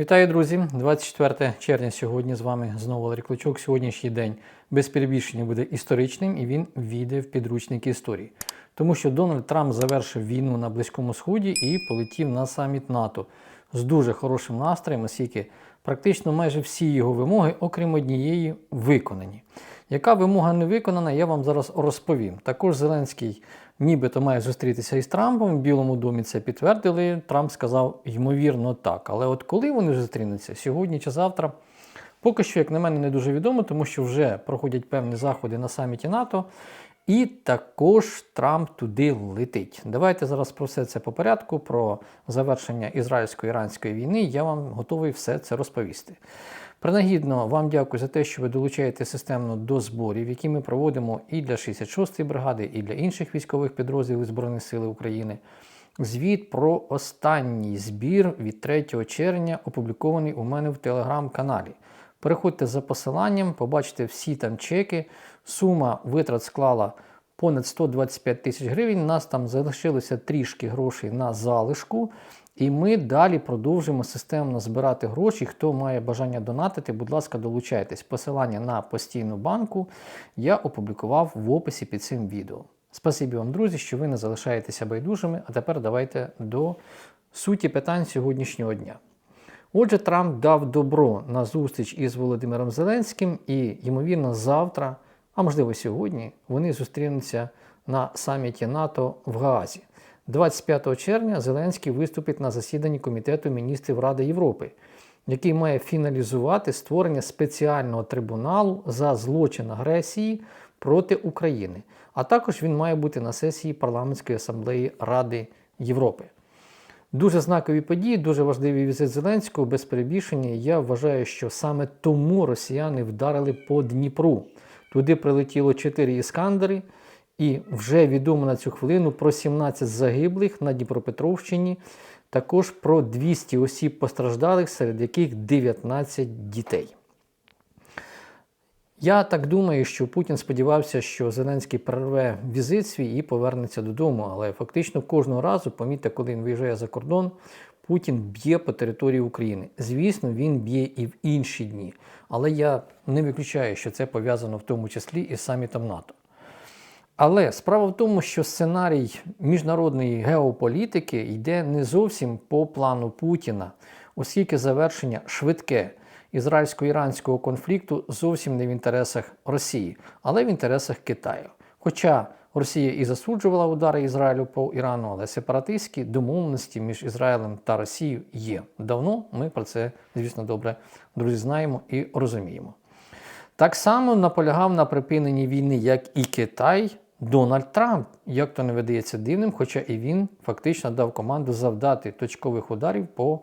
Вітаю, друзі! 24 червня сьогодні з вами знову Валерій Клочок. Сьогоднішній день без перебільшення буде історичним і він війде в підручники історії. Тому що Дональд Трамп завершив війну на Близькому Сході і полетів на саміт НАТО з дуже хорошим настроєм, оскільки практично майже всі його вимоги, окрім однієї, виконані. Яка вимога не виконана, я вам зараз розповім. Також Зеленський нібито має зустрітися із Трампом. В Білому домі це підтвердили. Трамп сказав, ймовірно, так. Але от коли вони зустрінуться, сьогодні чи завтра, поки що, як на мене, не дуже відомо, тому що вже проходять певні заходи на саміті НАТО. І також Трамп туди летить. Давайте зараз про все це по порядку, про завершення ізраїльсько-іранської війни. Я вам готовий все це розповісти. Принагідно вам дякую за те, що ви долучаєте системно до зборів, які ми проводимо і для 66-ї бригади, і для інших військових підрозділів Збройних сил України. Звіт про останній збір від 3 червня опублікований у мене в телеграм-каналі. Переходьте за посиланням, побачите всі там чеки. Сума витрат склала понад 125 тисяч гривень. У нас там залишилося трішки грошей на залишку. І ми далі продовжуємо системно збирати гроші. Хто має бажання донатити, будь ласка, долучайтесь. Посилання на постійну банку я опублікував в описі під цим відео. Спасибі вам, друзі, що ви не залишаєтеся байдужими. А тепер давайте до суті питань сьогоднішнього дня. Отже, Трамп дав добро на зустріч із Володимиром Зеленським, і, ймовірно, завтра, а можливо сьогодні, вони зустрінуться на саміті НАТО в Гаазі. 25 червня Зеленський виступить на засіданні Комітету міністрів Ради Європи, який має фіналізувати створення спеціального трибуналу за злочин агресії проти України. А також він має бути на сесії парламентської асамблеї Ради Європи. Дуже знакові події, дуже важливий візит Зеленського без перебільшення. Я вважаю, що саме тому росіяни вдарили по Дніпру. Туди прилетіло 4 іскандери, і вже відомо на цю хвилину про 17 загиблих на Дніпропетровщині, також про 200 осіб постраждалих, серед яких 19 дітей. Я так думаю, що Путін сподівався, що Зеленський перерве візит свій і повернеться додому. Але фактично кожного разу, помітьте, коли він виїжджає за кордон, Путін б'є по території України. Звісно, він б'є і в інші дні. Але я не виключаю, що це пов'язано в тому числі із самітом НАТО. Але справа в тому, що сценарій міжнародної геополітики йде не зовсім по плану Путіна, оскільки завершення швидке ізраїльсько-іранського конфлікту зовсім не в інтересах Росії, але в інтересах Китаю. Хоча Росія і засуджувала удари Ізраїлю по Ірану, але сепаратистські домовленості між Ізраїлем та Росією є. Давно ми про це, звісно, добре, друзі, знаємо і розуміємо. Так само наполягав на припиненні війни, як і Китай, Дональд Трамп, як то не видається дивним, хоча і він фактично дав команду завдати точкових ударів по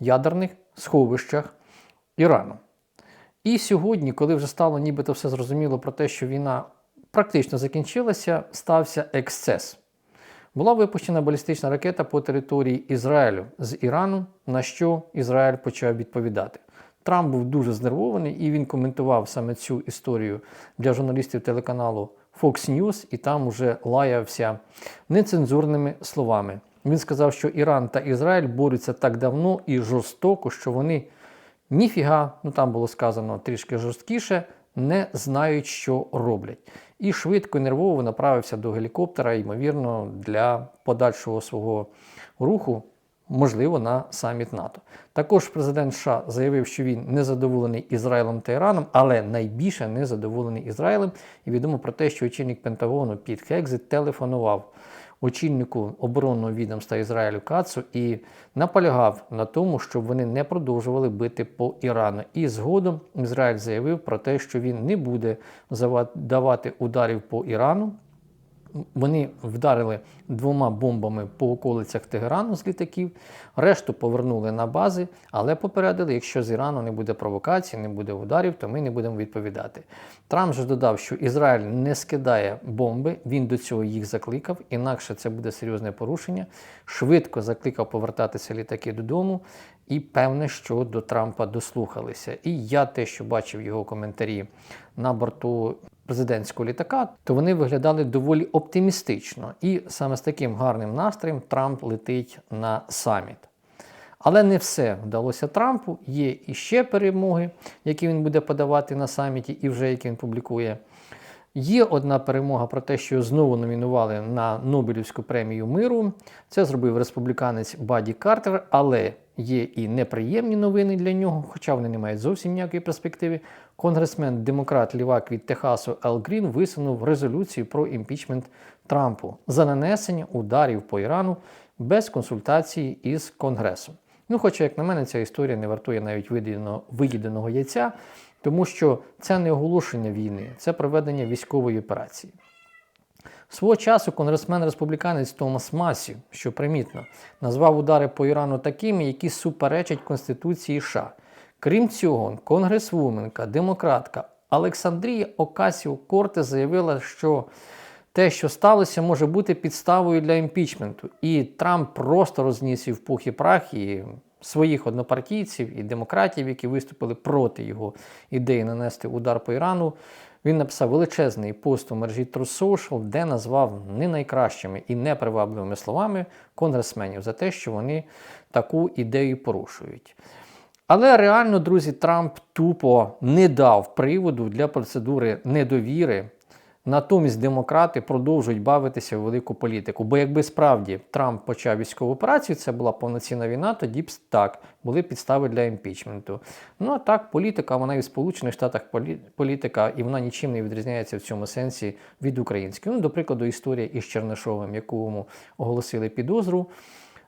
ядерних сховищах Ірану. І сьогодні, коли вже стало нібито все зрозуміло про те, що війна практично закінчилася, стався ексцес. Була випущена балістична ракета по території Ізраїлю з Ірану, на що Ізраїль почав відповідати. Трамп був дуже знервований і він коментував саме цю історію для журналістів телеканалу Fox News, і там уже лаявся нецензурними словами. Він сказав, що Іран та Ізраїль борються так давно і жорстоко, що вони ніфіга, ну там було сказано трішки жорсткіше, не знають, що роблять. І швидко і нервово направився до гелікоптера, ймовірно, для подальшого свого руху, можливо, на саміт НАТО. Також президент США заявив, що він не задоволений Ізраїлем та Іраном, але найбільше не задоволений Ізраїлем. І відомо про те, що очільник Пентагону Піт Хекзит телефонував очільнику оборонного відомства Ізраїлю Кацу і наполягав на тому, щоб вони не продовжували бити по Ірану. І згодом Ізраїль заявив про те, що він не буде давати ударів по Ірану. Вони вдарили двома бомбами по околицях Тегерану з літаків, решту повернули на бази, але попередили, якщо з Ірану не буде провокацій, не буде ударів, то ми не будемо відповідати. Трамп же додав, що Ізраїль не скидає бомби, він до цього їх закликав, інакше це буде серйозне порушення. Швидко закликав повертатися літаки додому. І певне, що до Трампа дослухалися. І я те, що бачив його коментарі на борту президентського літака, то вони виглядали доволі оптимістично. І саме з таким гарним настроєм Трамп летить на саміт. Але не все вдалося Трампу. Є і ще перемоги, які він буде подавати на саміті, і вже які він публікує. Є одна перемога про те, що його знову номінували на Нобелівську премію миру. Це зробив республіканець Баді Картер, але є і неприємні новини для нього, хоча вони не мають зовсім ніякої перспективи. Конгресмен демократ Лівак від Техасу Ел Грін висунув резолюцію про імпічмент Трампу за нанесення ударів по Ірану без консультації із Конгресом. Ну, хоча, як на мене, ця історія не вартує навіть виїденого, виїденого яйця, тому що це не оголошення війни, це проведення військової операції. Свого часу конгресмен-республіканець Томас Масі, що примітно, назвав удари по Ірану такими, які суперечать Конституції США. Крім цього, конгресвуменка, демократка Олександрія Окасіо Корте заявила, що те, що сталося, може бути підставою для імпічменту. І Трамп просто розніс і в пух і прах і своїх однопартійців і демократів, які виступили проти його ідеї нанести удар по Ірану. Він написав величезний пост у мережі True Social, де назвав не найкращими і непривабливими словами конгресменів за те, що вони таку ідею порушують. Але реально, друзі, Трамп тупо не дав приводу для процедури недовіри. Натомість демократи продовжують бавитися в велику політику. Бо якби справді Трамп почав військову операцію, це була повноцінна війна, тоді б так були підстави для імпічменту. Ну а так, політика, вона і в Сполучених Штатах політика, і вона нічим не відрізняється в цьому сенсі від української. Ну, до прикладу, історія із Чернишовим, якому оголосили підозру.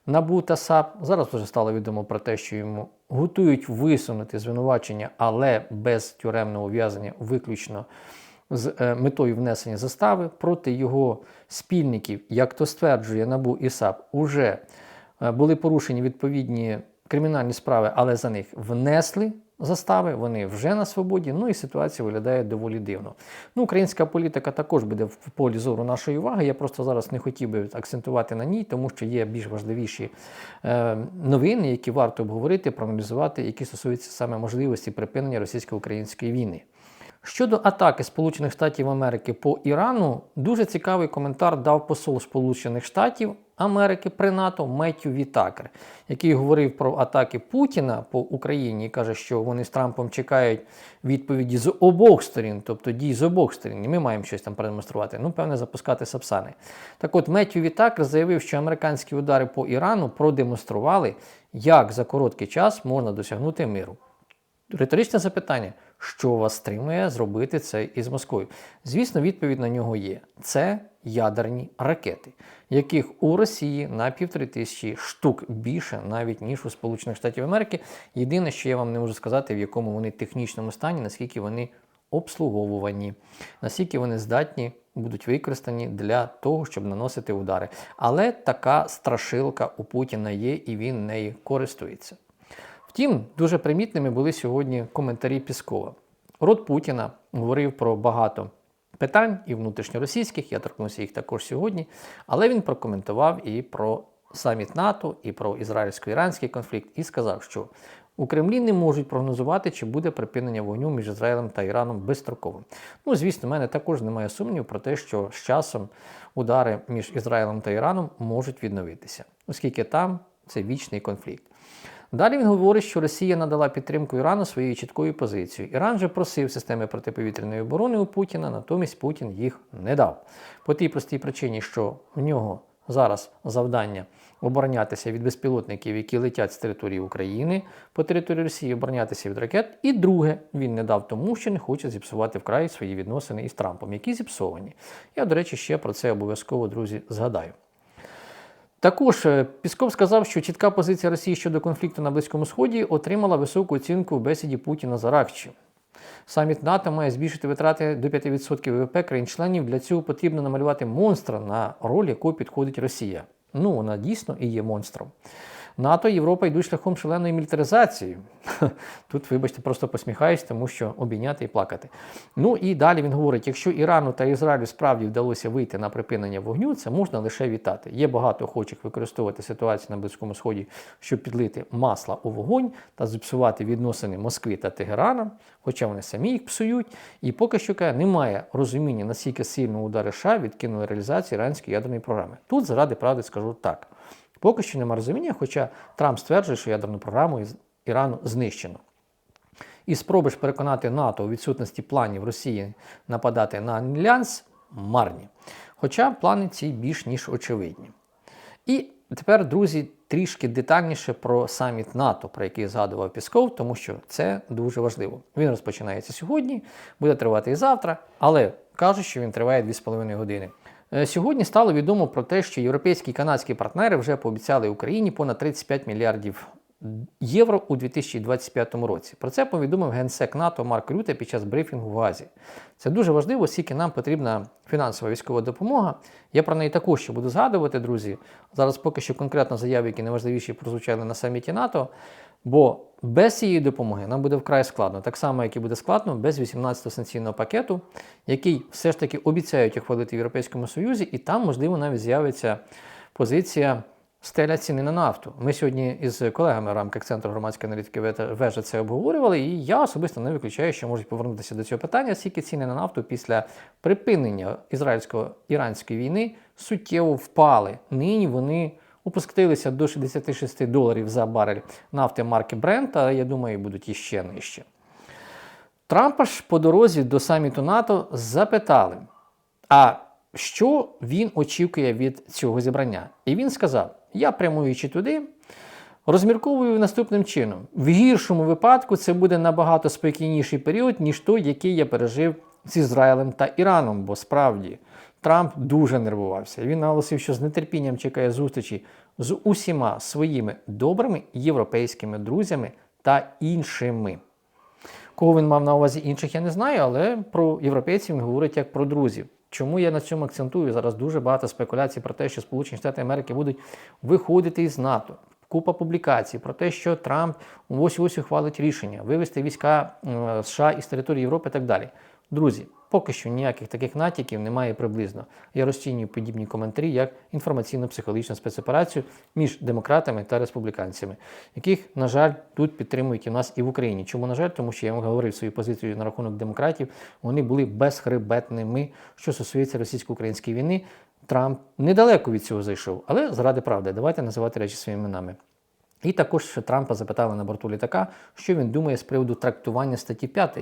НАБУ та САП зараз вже стало відомо про те, що йому готують висунути звинувачення, але без тюремного ув'язнення, виключно з е, метою внесення застави проти його спільників, як то стверджує НАБУ і САП, уже е, були порушені відповідні кримінальні справи, але за них внесли застави, вони вже на свободі. Ну і ситуація виглядає доволі дивно. Ну, українська політика також буде в полі зору нашої уваги. Я просто зараз не хотів би акцентувати на ній, тому що є більш важливіші е, новини, які варто обговорити, проаналізувати, які стосуються саме можливості припинення російсько-української війни. Щодо атаки Сполучених Штатів Америки по Ірану, дуже цікавий коментар дав посол Сполучених Штатів Америки при НАТО Меттю Вітакер, який говорив про атаки Путіна по Україні і каже, що вони з Трампом чекають відповіді з обох сторін, тобто дій з обох сторін. І ми маємо щось там продемонструвати. Ну, певне, запускати Сапсани. Так от Меттю Вітакер заявив, що американські удари по Ірану продемонстрували, як за короткий час можна досягнути миру. Риторичне запитання, що вас стримує зробити це із Москвою? Звісно, відповідь на нього є: це ядерні ракети, яких у Росії на півтори тисячі штук більше, навіть ніж у Сполучених Штатів Америки. Єдине, що я вам не можу сказати, в якому вони технічному стані, наскільки вони обслуговувані, наскільки вони здатні будуть використані для того, щоб наносити удари. Але така страшилка у Путіна є, і він нею користується. Втім, дуже примітними були сьогодні коментарі Піскова. Рот Путіна говорив про багато питань і внутрішньоросійських, я торкнуся їх також сьогодні, але він прокоментував і про саміт НАТО, і про ізраїльсько-іранський конфлікт, і сказав, що у Кремлі не можуть прогнозувати, чи буде припинення вогню між Ізраїлем та Іраном безстроковим. Ну, звісно, в мене також немає сумнівів про те, що з часом удари між Ізраїлем та Іраном можуть відновитися, оскільки там це вічний конфлікт. Далі він говорить, що Росія надала підтримку Ірану своєю чіткою позицією. Іран же просив системи протиповітряної оборони у Путіна, натомість Путін їх не дав. По тій простій причині, що в нього зараз завдання оборонятися від безпілотників, які летять з території України по території Росії, оборонятися від ракет. І друге, він не дав тому, що не хоче зіпсувати вкрай свої відносини із Трампом, які зіпсовані. Я, до речі, ще про це обов'язково, друзі, згадаю. Також е, Пісков сказав, що чітка позиція Росії щодо конфлікту на Близькому Сході отримала високу оцінку в бесіді Путіна за Аракчі. Саміт НАТО має збільшити витрати до 5% ВВП країн-членів. Для цього потрібно намалювати монстра, на роль якого підходить Росія. Ну, вона дійсно і є монстром. НАТО Європа йдуть шляхом шаленої мілітаризації. Тут, вибачте, просто посміхаюсь, тому що обійняти і плакати. Ну і далі він говорить: якщо Ірану та Ізраїлю справді вдалося вийти на припинення вогню, це можна лише вітати. Є багато охочих використовувати ситуацію на Близькому Сході, щоб підлити масла у вогонь та зіпсувати відносини Москви та Тегерана, хоча вони самі їх псують. І поки що каже, немає розуміння, наскільки сильно удари США відкинули реалізацію іранської ядерної програми. Тут заради правди скажу так. Поки що немає розуміння, хоча Трамп стверджує, що ядерну програму Ірану знищено. І спроби ж переконати НАТО у відсутності планів Росії нападати на Альянс марні. Хоча плани ці більш ніж очевидні. І тепер, друзі, трішки детальніше про саміт НАТО, про який згадував Пісков, тому що це дуже важливо. Він розпочинається сьогодні, буде тривати і завтра, але кажуть, що він триває 2,5 години. Е, Сьогодні стало відомо про те, що європейські і канадські партнери вже пообіцяли Україні понад 35 мільярдів євро у 2025 році. Про це повідомив генсек НАТО Марк Рюте під час брифінгу в Азії. Це дуже важливо, оскільки нам потрібна фінансова військова допомога. Я про неї також ще буду згадувати, друзі. Зараз поки що конкретно заяви, які найважливіші прозвучали на саміті НАТО. Бо без цієї допомоги нам буде вкрай складно, так само, як і буде складно без 18-го санкційного пакету, який все ж таки обіцяють ухвалити в Європейському Союзі, і там, можливо, навіть з'явиться позиція стеля ціни на нафту. Ми сьогодні із колегами в рамках Центру громадської аналітики вежа це обговорювали, і я особисто не виключаю, що можуть повернутися до цього питання, скільки ціни на нафту після припинення ізраїльсько-іранської війни суттєво впали. Нині вони опустилися до 66 доларів за барель нафти марки Brent, а я думаю, будуть іще нижче. Трампа ж по дорозі до саміту НАТО запитали, а що він очікує від цього зібрання? І він сказав: я прямуючи туди, розмірковую наступним чином: в гіршому випадку це буде набагато спокійніший період, ніж той, який я пережив з Ізраїлем та Іраном, бо справді. Трамп дуже нервувався. Він наголосив, що з нетерпінням чекає зустрічі з усіма своїми добрими європейськими друзями та іншими. Кого він мав на увазі інших, я не знаю, але про європейців він говорить як про друзів. Чому я на цьому акцентую? Зараз дуже багато спекуляцій про те, що Сполучені Штати Америки будуть виходити із НАТО. Купа публікацій про те, що Трамп ось ось ухвалить рішення вивести війська США із території Європи і так далі. Друзі, поки що ніяких таких натяків немає приблизно. Я розцінюю подібні коментарі як інформаційно-психологічну спецоперацію між демократами та республіканцями, яких, на жаль, тут підтримують і в нас і в Україні. Чому, на жаль, тому що я вам говорив свою позицію на рахунок демократів, вони були безхребетними, що стосується російсько-української війни. Трамп недалеко від цього зайшов, але заради правди, давайте називати речі своїми іменами. І також Трампа запитали на борту літака, що він думає з приводу трактування статті 5,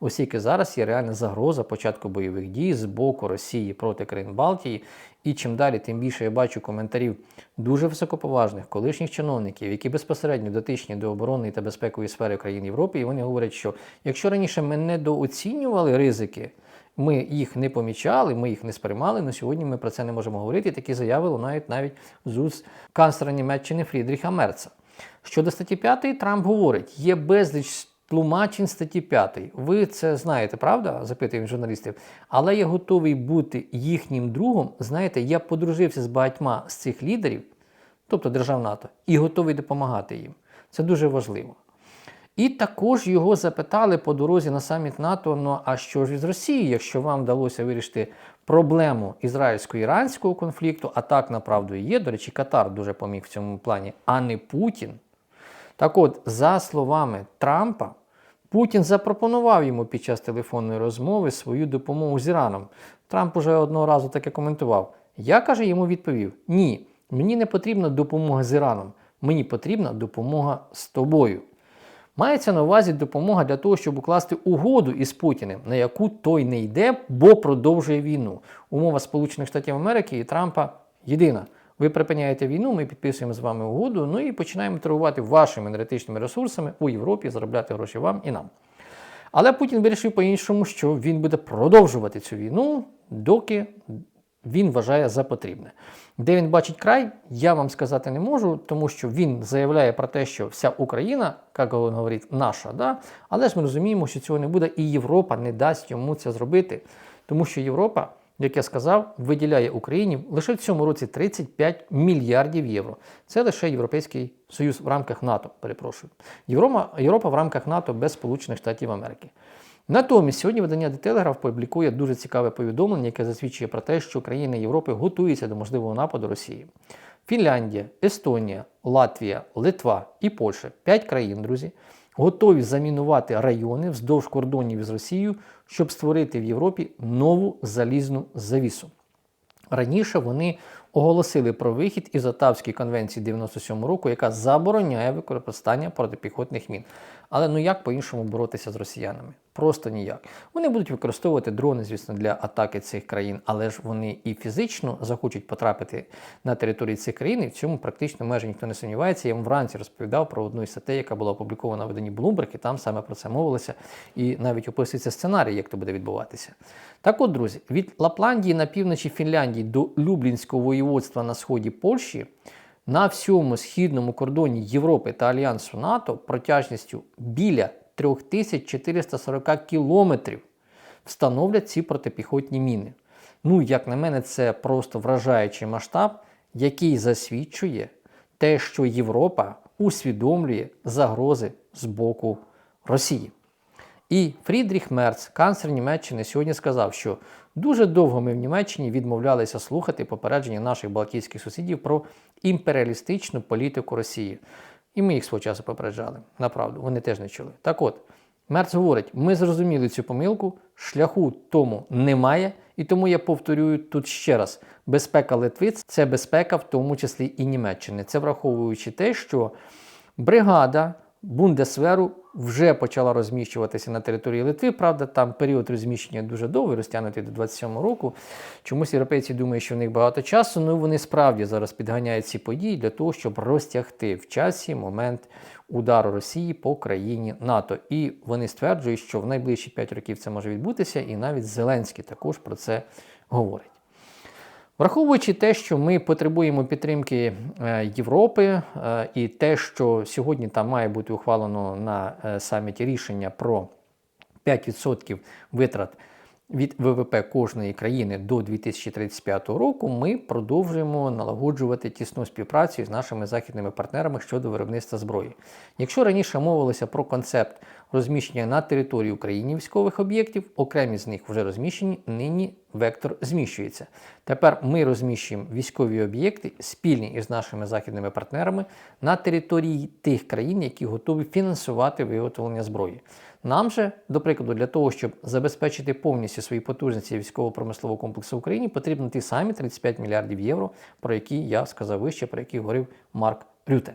оскільки зараз є реальна загроза початку бойових дій з боку Росії проти країн Балтії. І чим далі, тим більше я бачу коментарів дуже високоповажних колишніх чиновників, які безпосередньо дотичні до оборонної та безпекової сфери країн Європи, і вони говорять, що якщо раніше ми недооцінювали ризики. Ми їх не помічали, ми їх не сприймали. На сьогодні ми про це не можемо говорити. Такі заяви лунають навіть з уст канцлера Німеччини Фрідріха Мерца. Щодо статті 5, Трамп говорить, є безліч тлумачень статті 5. Ви це знаєте, правда? запитує він журналістів. Але я готовий бути їхнім другом. Знаєте, я подружився з багатьма з цих лідерів, тобто держав НАТО, і готовий допомагати їм. Це дуже важливо. І також його запитали по дорозі на саміт НАТО: ну а що ж із Росії, якщо вам вдалося вирішити проблему ізраїльсько-іранського конфлікту, а так направду і є. До речі, Катар дуже поміг в цьому плані, а не Путін. Так от, за словами Трампа, Путін запропонував йому під час телефонної розмови свою допомогу з Іраном. Трамп уже одного разу таке коментував. Я каже, йому відповів: Ні, мені не потрібна допомога з Іраном, мені потрібна допомога з тобою. Мається на увазі допомога для того, щоб укласти угоду із Путіним, на яку той не йде, бо продовжує війну. Умова Сполучених Штатів Америки і Трампа єдина. Ви припиняєте війну, ми підписуємо з вами угоду, ну і починаємо торгувати вашими енергетичними ресурсами у Європі, заробляти гроші вам і нам. Але Путін вирішив по-іншому, що він буде продовжувати цю війну, доки він вважає за потрібне. Де він бачить край, я вам сказати не можу, тому що він заявляє про те, що вся Україна, як він говорить, наша, да? але ж ми розуміємо, що цього не буде, і Європа не дасть йому це зробити, тому що Європа, як я сказав, виділяє Україні лише в цьому році 35 мільярдів євро. Це лише Європейський Союз в рамках НАТО. Перепрошую. Європа, Європа в рамках НАТО без Сполучених Штатів Америки. Натомість сьогодні видання The Telegraph публікує дуже цікаве повідомлення, яке засвідчує про те, що країни Європи готуються до можливого нападу Росії. Фінляндія, Естонія, Латвія, Литва і Польща п'ять країн, друзі, готові замінувати райони вздовж кордонів із Росією, щоб створити в Європі нову залізну завісу. Раніше вони оголосили про вихід із Отавської конвенції 97 року, яка забороняє використання протипіхотних мін. Але ну як по-іншому боротися з росіянами? Просто ніяк. Вони будуть використовувати дрони, звісно, для атаки цих країн, але ж вони і фізично захочуть потрапити на територію цих країн, і в цьому практично майже ніхто не сумнівається. Я вам вранці розповідав про одну із статей, яка була опублікована в виданні Bloomberg, і там саме про це мовилося, і навіть описується сценарій, як то буде відбуватися. Так от, друзі, від Лапландії на півночі Фінляндії до Люблінського воєводства на сході Польщі на всьому східному кордоні Європи та Альянсу НАТО протяжністю біля 3440 кілометрів встановлять ці протипіхотні міни. Ну, як на мене, це просто вражаючий масштаб, який засвідчує те, що Європа усвідомлює загрози з боку Росії. І Фрідріх Мерц, канцлер Німеччини, сьогодні сказав, що дуже довго ми в Німеччині відмовлялися слухати попередження наших балтійських сусідів про імперіалістичну політику Росії. І ми їх свого часу попереджали. Направду, вони теж не чули. Так от, Мерц говорить: ми зрозуміли цю помилку, шляху тому немає, і тому я повторюю тут ще раз: безпека Литви це безпека, в тому числі і Німеччини. Це враховуючи те, що бригада Бундесверу вже почала розміщуватися на території Литви. Правда, там період розміщення дуже довгий, розтягнутий до 27-го року. Чомусь європейці думають, що в них багато часу. Ну вони справді зараз підганяють ці події для того, щоб розтягти в часі момент удару Росії по країні НАТО. І вони стверджують, що в найближчі 5 років це може відбутися, і навіть Зеленський також про це говорить. Враховуючи те, що ми потребуємо підтримки е, Європи, е, і те, що сьогодні там має бути ухвалено на е, саміті рішення про 5% витрат від ВВП кожної країни до 2035 року, ми продовжуємо налагоджувати тісну співпрацю з нашими західними партнерами щодо виробництва зброї. Якщо раніше мовилося про концепт розміщення на території України військових об'єктів, окремі з них вже розміщені, нині вектор зміщується. Тепер ми розміщуємо військові об'єкти спільні із нашими західними партнерами на території тих країн, які готові фінансувати виготовлення зброї. Нам же, до прикладу, для того, щоб забезпечити повністю свої потужності військово-промислового комплексу в Україні, потрібно ті самі 35 мільярдів євро, про які я сказав вище, про які говорив Марк Рюте.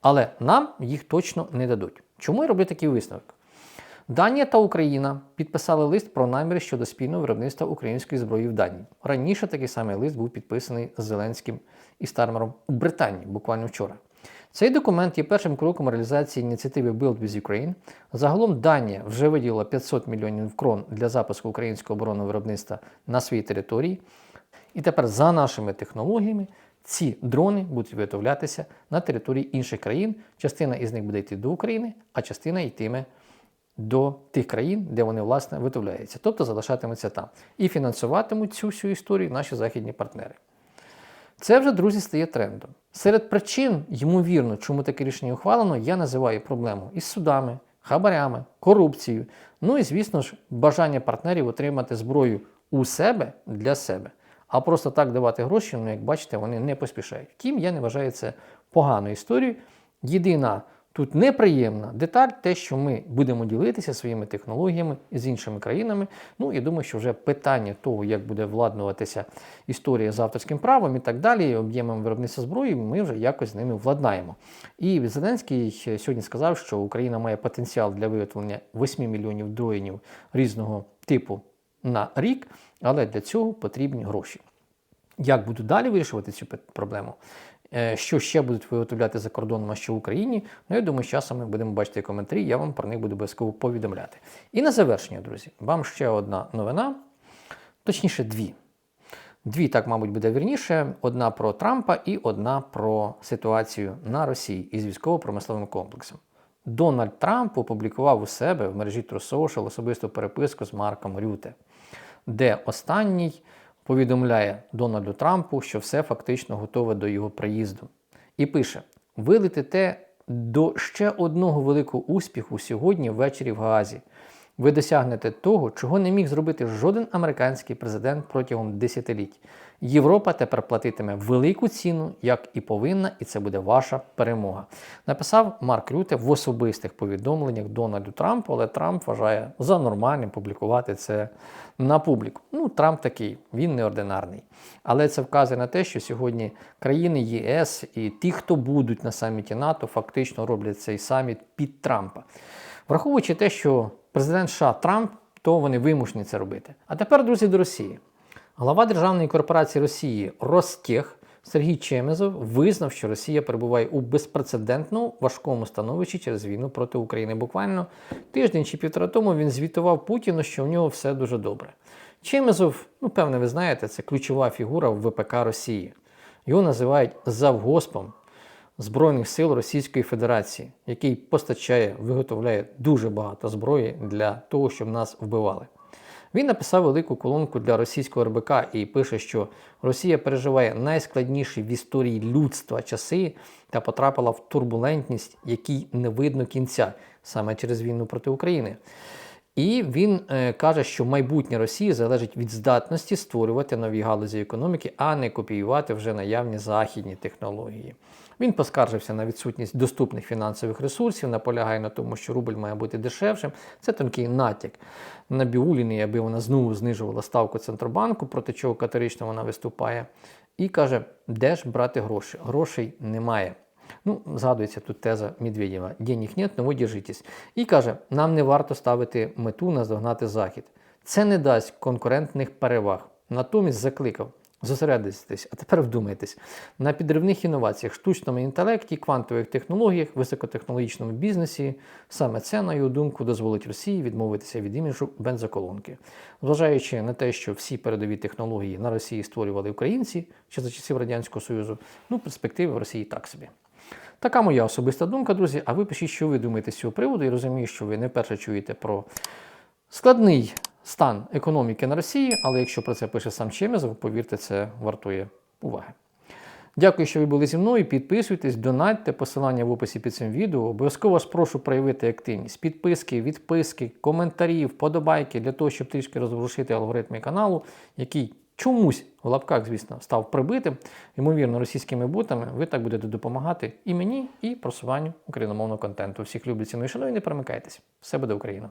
Але нам їх точно не дадуть. Чому я роблю такий висновок? Данія та Україна підписали лист про наміри щодо спільного виробництва української зброї в Данії. Раніше такий самий лист був підписаний Зеленським і Стармером у Британії, буквально вчора. Цей документ є першим кроком реалізації ініціативи Build with Ukraine. Загалом Данія вже виділила 500 мільйонів крон для запуску українського оборонного виробництва на своїй території. І тепер за нашими технологіями ці дрони будуть виготовлятися на території інших країн. Частина із них буде йти до України, а частина йтиме до тих країн, де вони власне виготовляються, тобто залишатимуться там. І фінансуватимуть цю всю історію наші західні партнери. Це вже, друзі, стає трендом. Серед причин, ймовірно, чому таке рішення ухвалено, я називаю проблему із судами, хабарями, корупцією. Ну і, звісно ж, бажання партнерів отримати зброю у себе для себе. А просто так давати гроші, ну, як бачите, вони не поспішають. Втім, я не вважаю це поганою історією. Єдина Тут неприємна деталь, те, що ми будемо ділитися своїми технологіями з іншими країнами. Ну, я думаю, що вже питання того, як буде владнуватися історія з авторським правом і так далі, об'ємом виробництва зброї, ми вже якось з ними владнаємо. І Зеленський сьогодні сказав, що Україна має потенціал для виготовлення 8 мільйонів дроїнів різного типу на рік, але для цього потрібні гроші. Як будуть далі вирішувати цю проблему? Е, що ще будуть виготовляти за кордоном, а що в Україні. Ну, я думаю, з часом ми будемо бачити коментарі, я вам про них буду обов'язково повідомляти. І на завершення, друзі, вам ще одна новина, точніше, дві. Дві, так, мабуть, буде вірніше: одна про Трампа і одна про ситуацію на Росії із військово-промисловим комплексом. Дональд Трамп опублікував у себе в мережі True Social особисту переписку з Марком Рюте, де останній повідомляє Дональду Трампу, що все фактично готове до його приїзду. І пише: ви летите до ще одного великого успіху сьогодні ввечері в Гаазі. Ви досягнете того, чого не міг зробити жоден американський президент протягом десятиліть. Європа тепер платитиме велику ціну, як і повинна, і це буде ваша перемога. Написав Марк Рюте в особистих повідомленнях Дональду Трампу, але Трамп вважає за нормальним публікувати це на публіку. Ну, Трамп такий, він неординарний. Але це вказує на те, що сьогодні країни ЄС і ті, хто будуть на саміті НАТО, фактично роблять цей саміт під Трампа. Враховуючи те, що президент США Трамп, то вони вимушені це робити. А тепер, друзі, до Росії. Глава Державної корпорації Росії Ростех Сергій Чемезов визнав, що Росія перебуває у безпрецедентно важкому становищі через війну проти України. Буквально тиждень чи півтора тому він звітував Путіну, що в нього все дуже добре. Чемезов, ну певне, ви знаєте, це ключова фігура в ВПК Росії. Його називають завгоспом Збройних сил Російської Федерації, який постачає, виготовляє дуже багато зброї для того, щоб нас вбивали. Він написав велику колонку для російського РБК і пише, що Росія переживає найскладніші в історії людства часи та потрапила в турбулентність, якій не видно кінця саме через війну проти України. І він е, каже, що майбутнє Росії залежить від здатності створювати нові галузі економіки, а не копіювати вже наявні західні технології. Він поскаржився на відсутність доступних фінансових ресурсів, наполягає на тому, що рубль має бути дешевшим. Це тонкий натяк на Біуліни, аби вона знову знижувала ставку Центробанку, проти чого категорично вона виступає. І каже, де ж брати гроші? Грошей немає. Ну, згадується тут теза Медведєва. Денег нет, но ви держитесь. І каже, нам не варто ставити мету наздогнати Захід. Це не дасть конкурентних переваг. Натомість закликав. Зосередитесь, а тепер вдумайтесь на підривних інноваціях, штучному інтелекті, квантових технологіях, високотехнологічному бізнесі. Саме це, на його думку, дозволить Росії відмовитися від іміджу бензоколонки. Зважаючи на те, що всі передові технології на Росії створювали українці ще за часів Радянського Союзу, ну перспективи в Росії так собі. Така моя особиста думка, друзі. А ви пишіть, що ви думаєте з цього приводу, і розумію, що ви не перше чуєте про складний стан економіки на Росії, але якщо про це пише сам Чемезов, повірте, це вартує уваги. Дякую, що ви були зі мною. Підписуйтесь, донатьте посилання в описі під цим відео. Обов'язково вас прошу проявити активність. Підписки, відписки, коментарі, вподобайки для того, щоб трішки розворушити алгоритми каналу, який чомусь в лапках, звісно, став прибитим, ймовірно, російськими ботами. Ви так будете допомагати і мені, і просуванню україномовного контенту. Всіх люблю, ціную, шаную, не перемикайтесь. Все буде Україна!